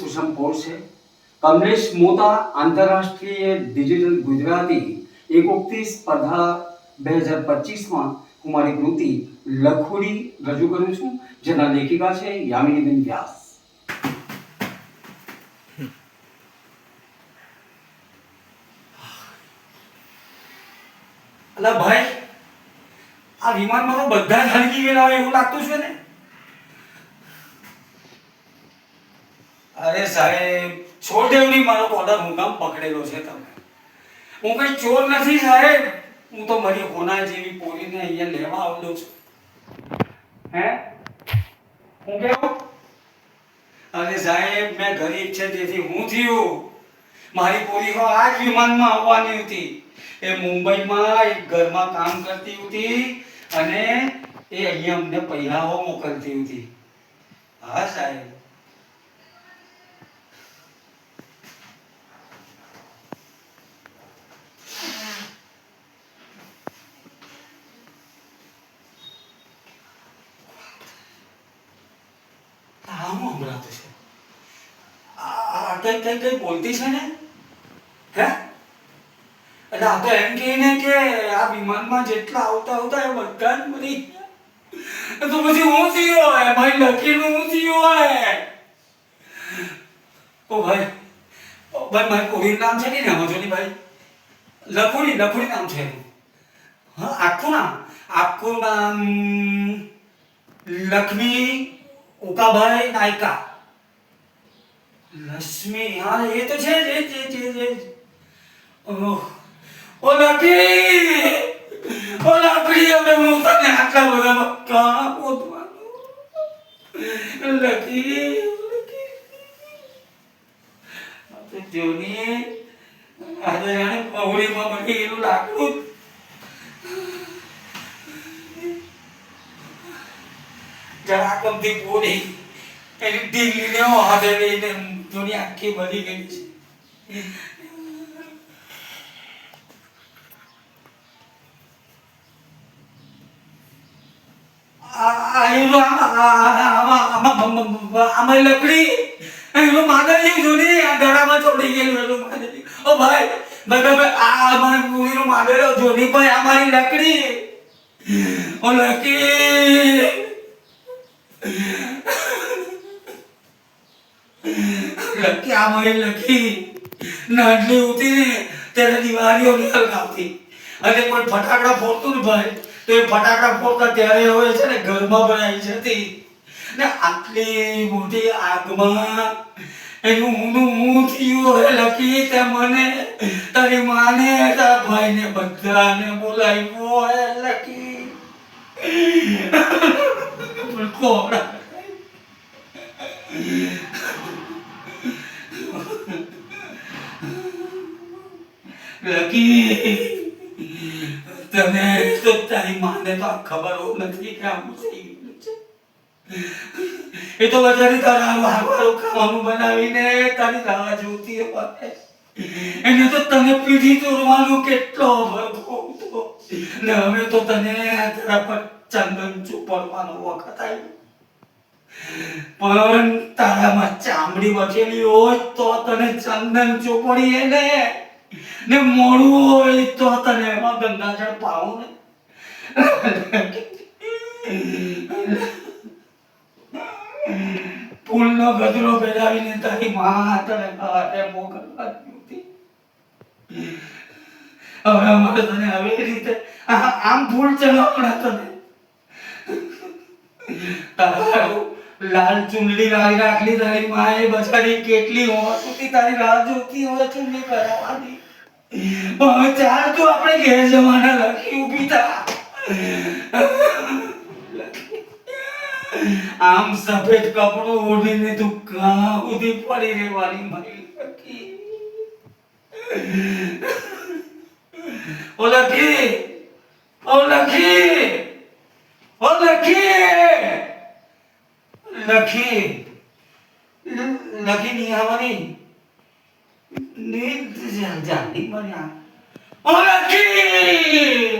સુષમ pole છે. કમલેશ મોતા આંતરરાષ્ટ્રીય digital Gujarati એકોક્તિ સ્પર્ધા બે હજાર પચીસમાં હું મારી કૃતિ લખોડી રજૂ કરું છું, જેના લેખિકા છે યામિનીબેન વ્યાસ. અલા ભાઈ, આ વિમાનમાં તો બધા જ હલકી ગયેલા હોય એવું લાગતું છે ને? અરે સાહેબ છોડેવની મારો ઓર્ડર હું કામ પકડેલો છે તમે. હું કઈ ચોર નથી સાહેબ. હું તો મારી હોના જેવી પોલીને અહીંયા લેવા આવડો છું. હે? હું કેવું? અરે સાહેબ, મેં ગરીબ છે, તેથી હું થયું. મારી તો આ જ વિમાનમાં આવવાની હતી. એ મુંબઈમાં એક ઘરમાં કામ કરતી હતી અને એ અહીંયા અમને પૈસાઓ મોકલતી હતી. હા સાહેબ આમ સંભળાતું છે આ આ કઈ કઈ કઈ બોલતી છે ને? હે? એટલે આ તો એમ કહીને કે આ વિમાનમાં જેટલા આવતા આવતા એ બધા જ મરી તો પછી હું થયો હોય, ભાઈ લખીનું હું થયો હોય. ઓ ભાઈ ભાઈ, મારી કોરીનું નામ છે ને રમજોની ભાઈ લખુડી લખુડી નામ છે હા, આખું નામ. આખું નામ લક્ષ્મી ઉકાભાઈ નાયકા. લક્ષ્મી હા એ તો છે જ, એ જ, એ જ, એ જ, એ જ. ઓહ, ઓ લકી ઓ લકડી હવે હું તને આટલા બધા કાં ગોતવાનું લકી લકી આ તો જોની આજે જાણે પૌડીમાં બની એનું લાકડું જરા ગમતી પૂરી એની ઢીલીને હાથે લઈને જોની આખી બની ગઈ છે લકડી એનું આ ગળામાં ચોડી ગયેલું એનું ભાઈ ભાઈ ભાઈ આ અમારી ભાઈ અમારી લકડી ઓ લકી લકી આ મારી નાની નાટલી ઉતી ને ત્યારે દિવાળીઓ હલગાવતી અને કોઈ ફટાકડા ફોડતું ને ભાઈ, તો એ ફટાકડા ફોડતા ત્યારે હવે છે ને ઘરમાં બનાવી જતી. ને આટલી મોટી આગમાં એનું ઊનું હું થયું હોય લખી તે મને, તારી માને તારા ભાઈને બધાને બોલાવ્યો હોય લખી પણ લકી તને તો તારી માને તો ખબર નથી કે આવું થઈ ગયું છે? એ તો વધારે તારા વારવારો ખાવાનું બનાવીને તારી રાહ જોતી હોય એને તો તને પીઢી તોડવાનો કેટલો ભરખો ને હવે તો તને તારા પર ચંદન ચોપડવાનો વખત આવ્યો. પણ તારામાં ચામડી બચેલી હોય તો તને ચંદન ચોપડીએ ને ને મોડું હોય તો તને એમાં ગંગાજળ પાવું ને. ફૂલનો ગજરો પહેરાવીને તારી માં તને હાથે મોકલવાની હવે અમારે તને આવી રીતે આમ ફૂલ ચડાવવાના તને. તારું લાલ ચુંદડી લાવી રાખલી, તારી માએ બચારી. કેટલી હોવા સુધી તારી રાહ જોતી હોય, ચુંદડી કરાવવાની હવે ચાલ, તું આપણે ઘેર જવાના લખી ઊભી થા. આમ સફેદ કપડું ઓઢીને તું કા ઉધી પડી રહેવાની મારી લખી ઓ લખી ઓ લખી ઓ લખી લખી લખી નહીં આવવાની નીંદ જા- જાગી મને ઓ લખી